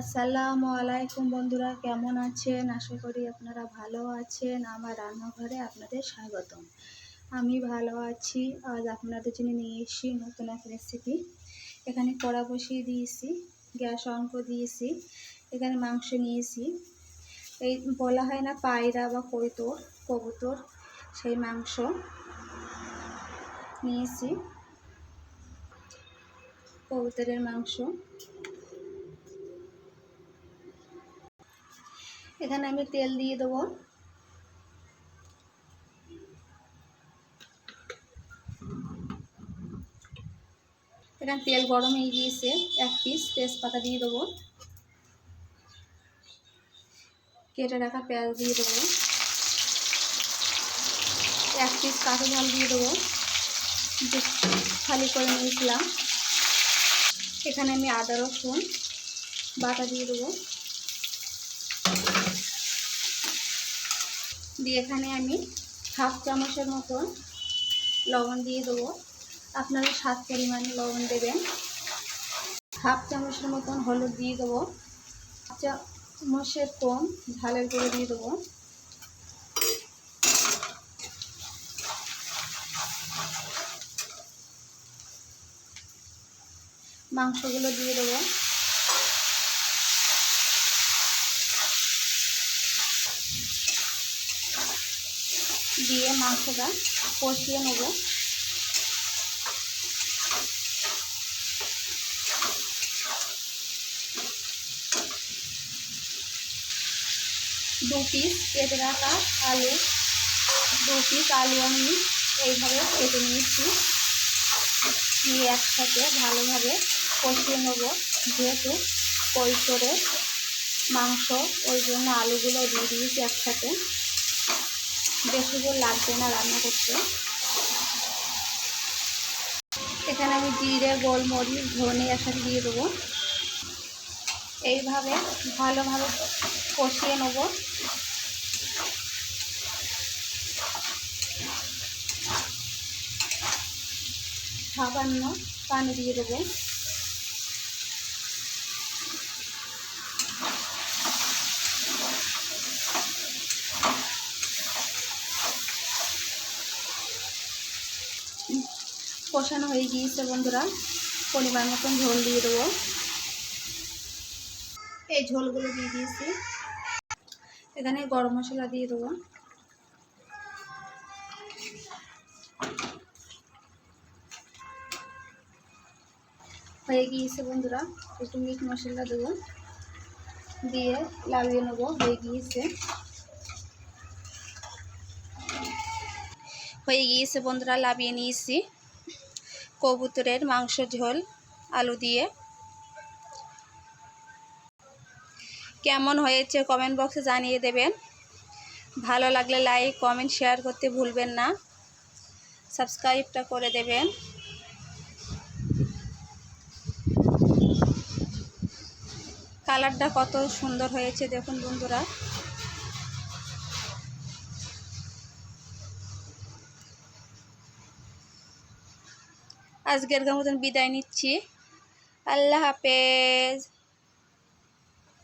আসসালামু আলাইকুম বন্ধুরা, কেমন আছেন? আশা করি আপনারা ভালো আছেন। আমার রান্নাঘরে আপনাদের স্বাগতম। আমি ভালো আছি। আজ আপনাদের জন্য নিয়ে এসেছি নতুন এক রেসিপি এখানে কড়া বসিয়ে দিয়েছি, গ্যাস অন করে দিয়েছি, এখানে মাংস নিয়েছি। এই বলা হয় না পায়রা বা কৈতর, কবুতর, সেই মাংস নিয়েছি। কবুতরের মাংস। এখানে আমি তেল দিয়ে দেবো। এখানে তেল গরম হয়ে গিয়েছে, এক পিস তেজপাতা দিয়ে দেবো। কেটে রাখা পেঁয়াজ দিয়ে দেবো। এক পিস কাঁচা ঝাল দিয়ে দেবো। খালি করে নিয়েছিলাম। এখানে আমি আদা রসুন বাটা দিয়ে দেবো। দিয়ে এখানে আমি হাফ চামচের মতন লবণ দিয়ে দেবো। আপনারা স্বাদ পরিমাণে লবণ দেবেন। হাফ চামচের মতন হলুদ দিয়ে দেবো। চামচের কম ঝালের গুঁড়ো দিয়ে দেবো। মাংসগুলো দিয়ে দেবো। দিয়ে মাংসটা কষিয়ে নেব। দু পিস কেটে রাখা আলু, দু পিস আলু আমি এইভাবে কেটে নিয়েছি। নিয়ে একসাথে ভালোভাবে কষিয়ে নেব। যেহেতু কৈশোরে মাংস, ওই জন্য আলুগুলো দিয়ে দিয়েছি একসাথে। বেশি করে লাগবে না রান্না করতে। এখানে আমি জিরে, গোলমরিচ, ধনে একসাথে দিয়ে দেবো। এইভাবে ভালোভাবে কষিয়ে নেব। সামান্য পানি দিয়ে দেবো। কষানো হয়ে গিয়েছে, বন্ধুরা। পরিমাণ মতন ঝোল দিয়ে দেবো। এই ঝোলগুলো দিয়ে দিয়েছি। এখানে গরম মশলা দিয়ে দেবো। হয়ে গিয়েছে, বন্ধুরা। একটু মিট মশলা দেবো। দিয়ে লাগিয়ে নেব, হয়ে গিয়েছে। হয়ে গিয়েছে, বন্ধুরা, লাভিয়ে নিয়েছি। কবুতরের মাংস ঝোল, আলু দিয়ে। কেমন হয়েছে কমেন্ট বক্সে জানিয়ে দেবেন। ভালো লাগলে লাইক কমেন্ট শেয়ার করতে ভুলবেন না। সাবস্ক্রাইবটা করে দেবেন। কালারটা কত সুন্দর হয়েছে দেখুন বন্ধুরা। আজকের মতন বিদায় নিচ্ছি। আল্লাহ হাফেজ।